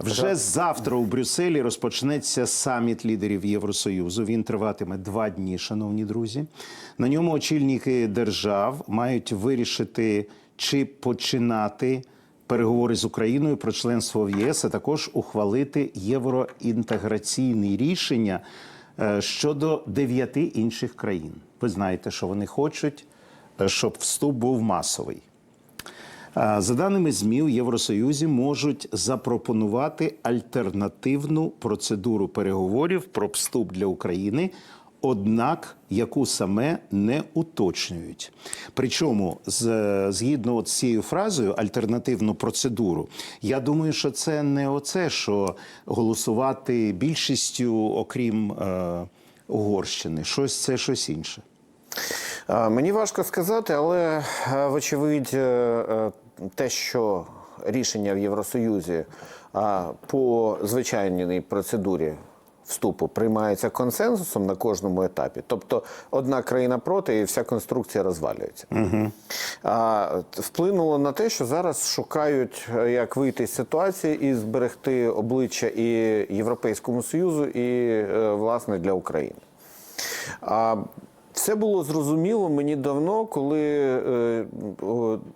Вже завтра у Брюсселі розпочнеться саміт лідерів Євросоюзу. Він триватиме два дні, шановні друзі. На ньому очільники держав мають вирішити, чи починати переговори з Україною про членство в ЄС, а також ухвалити євроінтеграційні рішення е, щодо дев'яти інших країн. Ви знаєте, що вони хочуть, е, щоб вступ був масовий. За даними ЗМІ, у Євросоюзі можуть запропонувати альтернативну процедуру переговорів про вступ для України, однак яку саме не уточнюють. Причому, з- згідно з цією фразою, альтернативну процедуру, я думаю, що це не оце, що голосувати більшістю, окрім е, Угорщини. Щось це щось інше. Мені важко сказати, але е, вочевидь, е, е, те, що рішення в Євросоюзі по звичайній процедурі вступу приймається консенсусом на кожному етапі. Тобто одна країна проти, і вся конструкція розвалюється. А, вплинуло на те, що зараз шукають, як вийти з ситуації і зберегти обличчя і Європейському Союзу, і власне для України. А все було зрозуміло мені давно, коли е,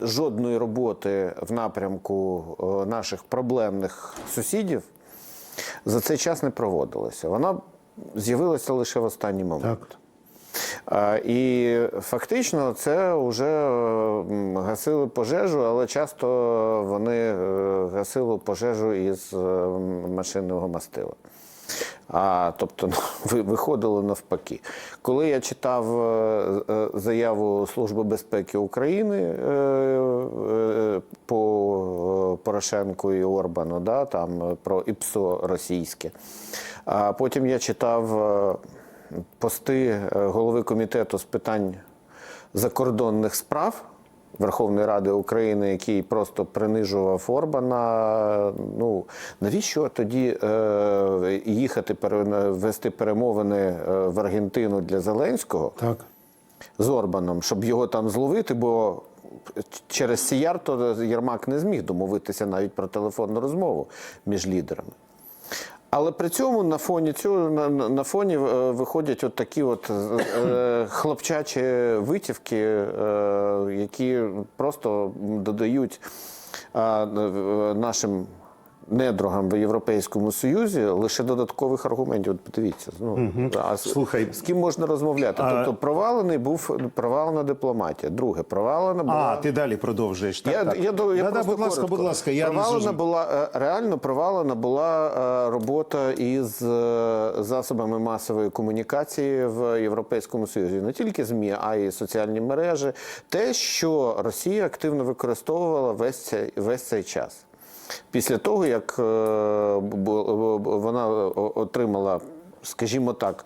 жодної роботи в напрямку наших проблемних сусідів за цей час не проводилося. Вона з'явилася лише в останній момент. А, І фактично це вже е, гасили пожежу, але часто вони е, гасили пожежу із е, машинного мастила. А, тобто ну, ви- виходило навпаки. Коли я читав е, е, заяву Служби безпеки України е, по Порошенку і Орбану, да, там про ІПСО російське, а потім я читав пости голови комітету з питань закордонних справ. Верховної Ради України, який просто принижував Орбана. Ну навіщо тоді е, їхати вести перемовини е, в Аргентину для Зеленського Так. з Орбаном, щоб його там зловити, бо через Сіяр то Єрмак не зміг домовитися навіть про телефонну розмову між лідерами. Але при цьому на фоні цього на, на фоні е, виходять от такі от е, хлопчачі витівки, е, які просто додають е, е, нашим недругам в Європейському Союзі лише додаткових аргументів. От подивіться, ну а з, Слухай, з ким можна розмовляти? а- Тобто провалений був провалена дипломатія. Друге, провалена була. А, ти далі продовжуєш. Так, Я, так. я, я Да-да, просто будь ласка, будь ласка, я провалена була е, реально провалена була е, робота із е, засобами масової комунікації в Європейському Союзі. Не тільки ЗМІ, а й соціальні мережі. Те, що Росія активно використовувала весь цей, весь цей час. Після того, як е, вона отримала, скажімо так,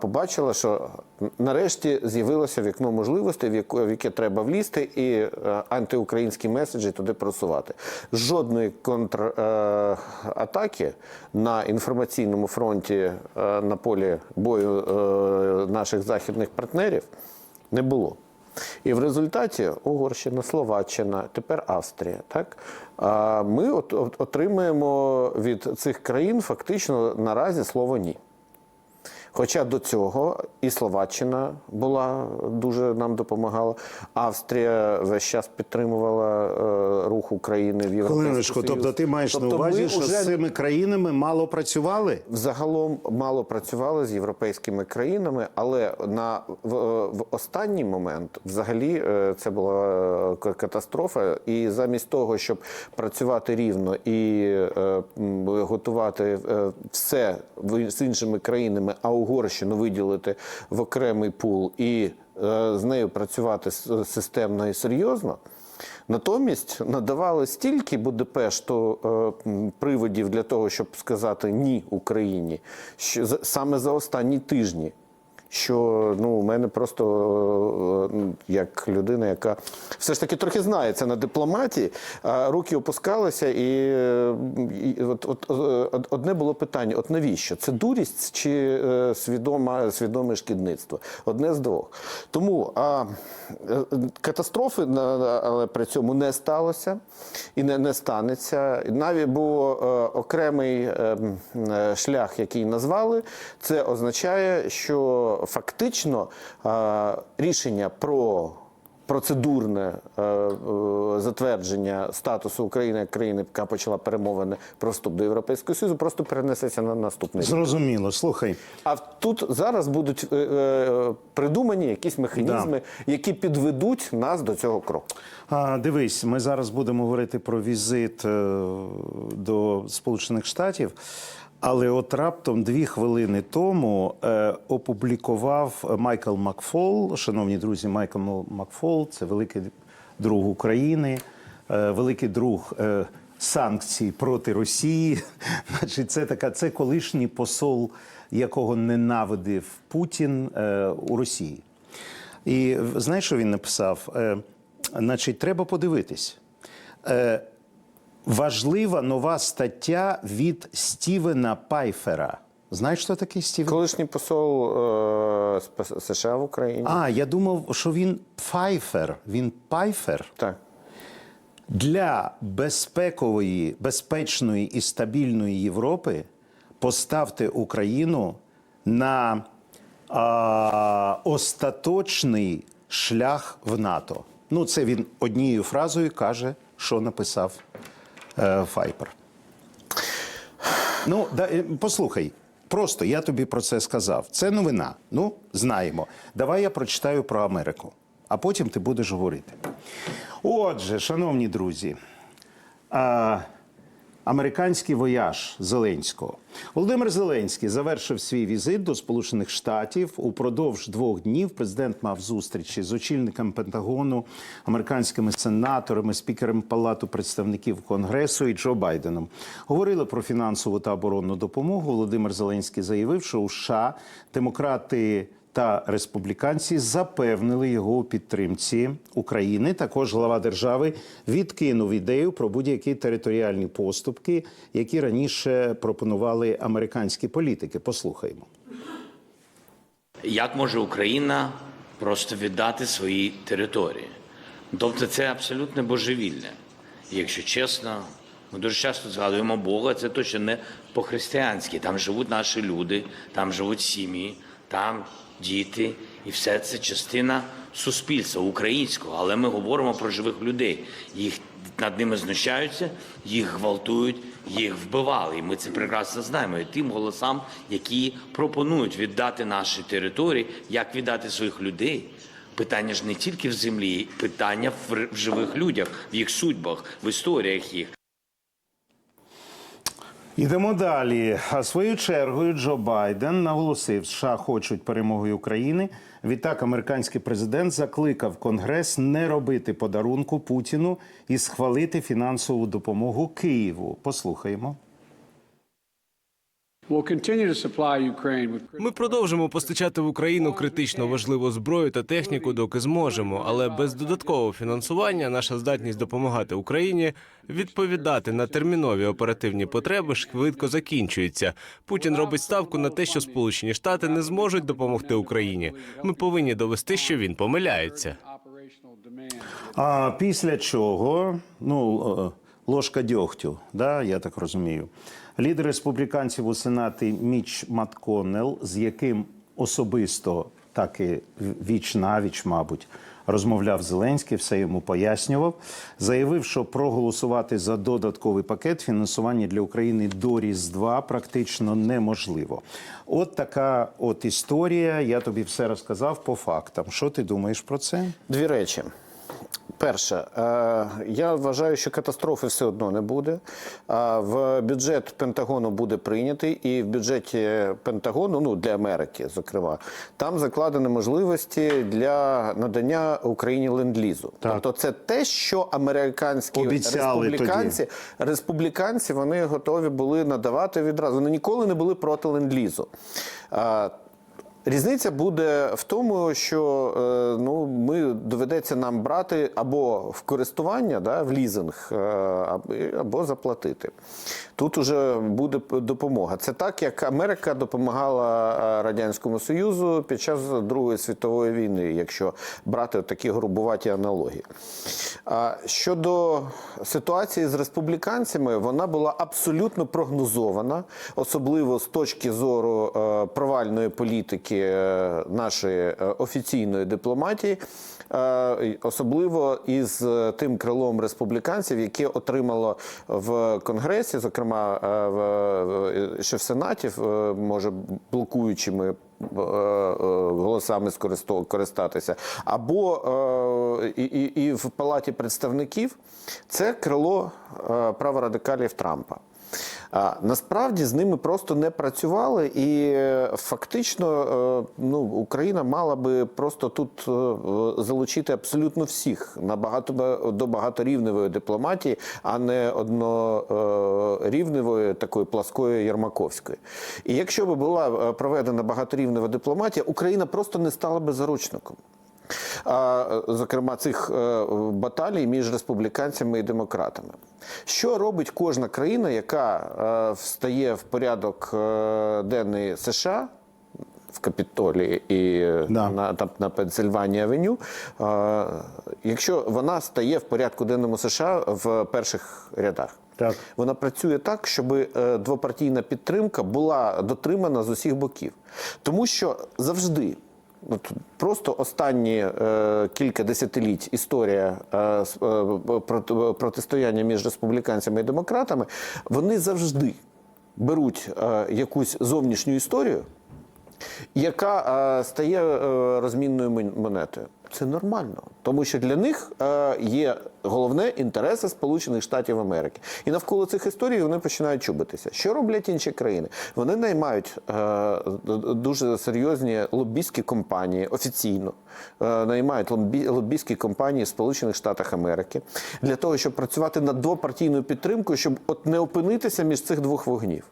побачила, що нарешті з'явилося вікно можливостей, в яке треба влізти, і е, антиукраїнські меседжі туди просувати. Жодної контратаки на інформаційному фронті е, на полі бою е, наших західних партнерів не було. І в результаті Угорщина, Словаччина, тепер Австрія. Так а ми от, от, отримуємо від цих країн фактично наразі слово ні. Хоча до цього і Словаччина була дуже нам допомагала. Австрія весь час підтримувала е, рух України в Європейському тобто ти маєш Тобто на увазі, що вже з цими країнами мало працювали? Взагалом мало працювали з європейськими країнами, але на в, в останній момент взагалі е, це була е, катастрофа. І замість того, щоб працювати рівно і е, готувати е, все в- з іншими країнами, а Угорщину виділити в окремий пул і е, з нею працювати системно і серйозно. Натомість надавали стільки Будапешту е, приводів для того, щоб сказати ні Україні, що саме за останні тижні. Що ну, у мене просто е, е, як людина, яка все ж таки трохи знається на дипломатії, руки опускалися, і, е, і от, от, от, одне було питання: от навіщо? Це дурість чи е, свідома, свідоме шкідництво? Одне з двох. Тому а, е, катастрофи але при цьому не сталося і не, не станеться. Навіть е, окремий е, м, е, шлях, який назвали. Це означає, що фактично е, рішення про процедурне е, е, затвердження статусу України як країни, яка почала перемовини про вступ до Європейського Союзу, просто перенесеться на наступний рік. Зрозуміло. Слухай, А тут зараз будуть е, е, придумані якісь механізми, які підведуть нас до цього кроку. А, дивись, ми зараз будемо говорити про візит е, до Сполучених Штатів. Але от раптом дві хвилини тому е, опублікував Майкл Макфол. Шановні друзі, Майкл Макфол це великий друг України, е, великий друг е, санкцій проти Росії. Значить, це така це колишній посол, якого ненавидив Путін е, у Росії. І знаєш, що він написав? Е, значить, треба подивитись. Е, важлива нова стаття від Стівена Пайфера. Знаєш, що таке Стівен? Колишній посол е, США в Україні. А, я думав, що він Пфайфер. Він Пайфер. Так. Для безпекової, безпечної і стабільної Європи поставте Україну на а, остаточний шлях в НАТО. Ну, це він однією фразою каже, що написав е, Файпер. Ну, да, е, послухай, просто я тобі про це сказав. Це новина. Ну, знаємо. Давай я прочитаю про Америку, а потім ти будеш говорити. Отже, шановні друзі, а, американський вояж Зеленського. Володимир Зеленський завершив свій візит до Сполучених Штатів. Упродовж двох днів президент мав зустрічі з очільником Пентагону, американськими сенаторами, спікером Палату представників Конгресу і Джо Байденом. Говорили про фінансову та оборонну допомогу. Володимир Зеленський заявив, що у США демократи та республіканці запевнили його у підтримці України. Також глава держави відкинув ідею про будь-які територіальні поступки, які раніше пропонували американські політики. Послухаймо. Як може Україна просто віддати свої території? Тобто це абсолютне божевілля. І Якщо чесно, ми дуже часто згадуємо Бога, це точно не по-християнськи. Там живуть наші люди, там живуть сім'ї, там діти, і все це частина суспільства українського. Але ми говоримо про живих людей. Їх над ними знущаються, їх гвалтують, їх вбивали. І ми це прекрасно знаємо. І тим голосам, які пропонують віддати наші території, як віддати своїх людей. Питання ж не тільки в землі, питання в живих людях, в їх судьбах, в історіях їх. Ідемо далі. А своєю чергою Джо Байден наголосив, США хочуть перемоги України. Відтак, американський президент закликав Конгрес не робити подарунку Путіну і схвалити фінансову допомогу Києву. Послухаємо. Ми продовжимо постачати в Україну критично важливу зброю та техніку, доки зможемо. Але без додаткового фінансування наша здатність допомагати Україні відповідати на термінові оперативні потреби швидко закінчується. Путін робить ставку на те, що Сполучені Штати не зможуть допомогти Україні. Ми повинні довести, що він помиляється. А після чого, ну, е, ложка дьогтю, да, я так розумію. Лідер республіканців у Сенаті Міч Макконнелл, з яким особисто так і віч навіч, мабуть, розмовляв Зеленський, все йому пояснював, заявив, що проголосувати за додатковий пакет фінансування для України до Різдва практично неможливо. От така от історія. Я тобі все розказав по фактам. Що ти думаєш про це? Дві речі. Перше, е, я вважаю, що катастрофи все одно не буде. Е, В бюджет Пентагону буде прийнятий, і в бюджеті Пентагону, ну для Америки, зокрема, там закладені можливості для надання Україні ленд-лізу. Тобто, це те, що американські Обіцяли республіканці, республіканці вони готові були надавати відразу. Вони ніколи не були проти ленд-лізу. Різниця буде в тому, що е, ну, ми доведеться нам брати або в користування, да, в лізинг, е, або- заплатити. Тут уже буде допомога. Це так, як Америка допомагала е, Радянському Союзу під час Другої світової війни, якщо брати такі грубуваті аналогії. Щодо ситуації з республіканцями, вона була абсолютно прогнозована, особливо з точки зору провальної політики е, нашої е, офіційної дипломатії, е, особливо із тим крилом республіканців, яке отримало в Конгресі, зокрема в, ще в Сенаті, може блокуючими голосами користатися, або і, і, і в Палаті представників це крило праворадикалів Трампа. А насправді з ними просто не працювали, і е, фактично е, ну, Україна мала би просто тут е, залучити абсолютно всіх на багато до багаторівневої дипломатії, а не однорівневої такої пласкої Єрмаковської. І якщо би була проведена багаторівнева дипломатія, Україна просто не стала би заручником. А, зокрема, цих е, баталій між республіканцями і демократами. Що робить кожна країна, яка е, встає в порядок е, денний США? В Капітолії і е, Да. на, на, на Пенсильванії Авеню, е, якщо вона стає в порядку денному США в перших рядах. Так. Вона працює так, щоб е, двопартійна підтримка була дотримана з усіх боків. Тому що завжди, от просто останні е, кілька десятиліть історія е, е, проти- протистояння між республіканцями і демократами, вони завжди беруть е, якусь зовнішню історію, яка е, стає е, розмінною монетою. Це нормально, тому що для них е, є головне інтереси Сполучених Штатів Америки. І навколо цих історій вони починають чубитися. Що роблять інші країни? Вони наймають е, дуже серйозні лобістські компанії офіційно, е, наймають лобі, лобістські компанії Сполучених Штатах Америки для того, щоб працювати над двопартійною підтримкою, щоб от не опинитися між цих двох вогнів.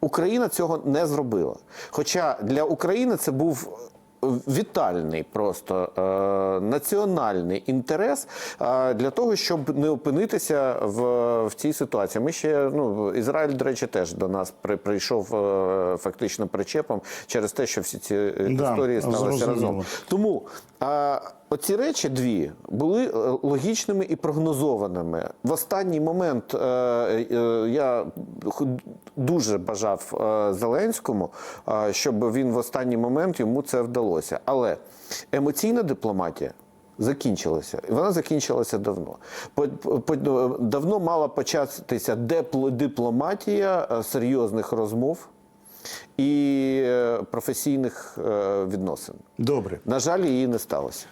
Україна цього не зробила. Хоча для України це був вітальний просто е, національний інтерес е, для того, щоб не опинитися в, в цій ситуації. Ми ще ну Ізраїль, до речі, теж до нас при, прийшов е, фактично причепом через те, що всі ці е, Да, історії сталися зрозуміло. разом. Тому а, оці речі дві були е, логічними і прогнозованими. В останній момент е, е, я дуже бажав е, Зеленському, е, щоб він в останній момент йому це вдалося. Але емоційна дипломатія. Закінчилася, і вона закінчилася давно. По, по, давно мала початися дипломатія серйозних розмов і професійних відносин. Добре. На жаль, її не сталося.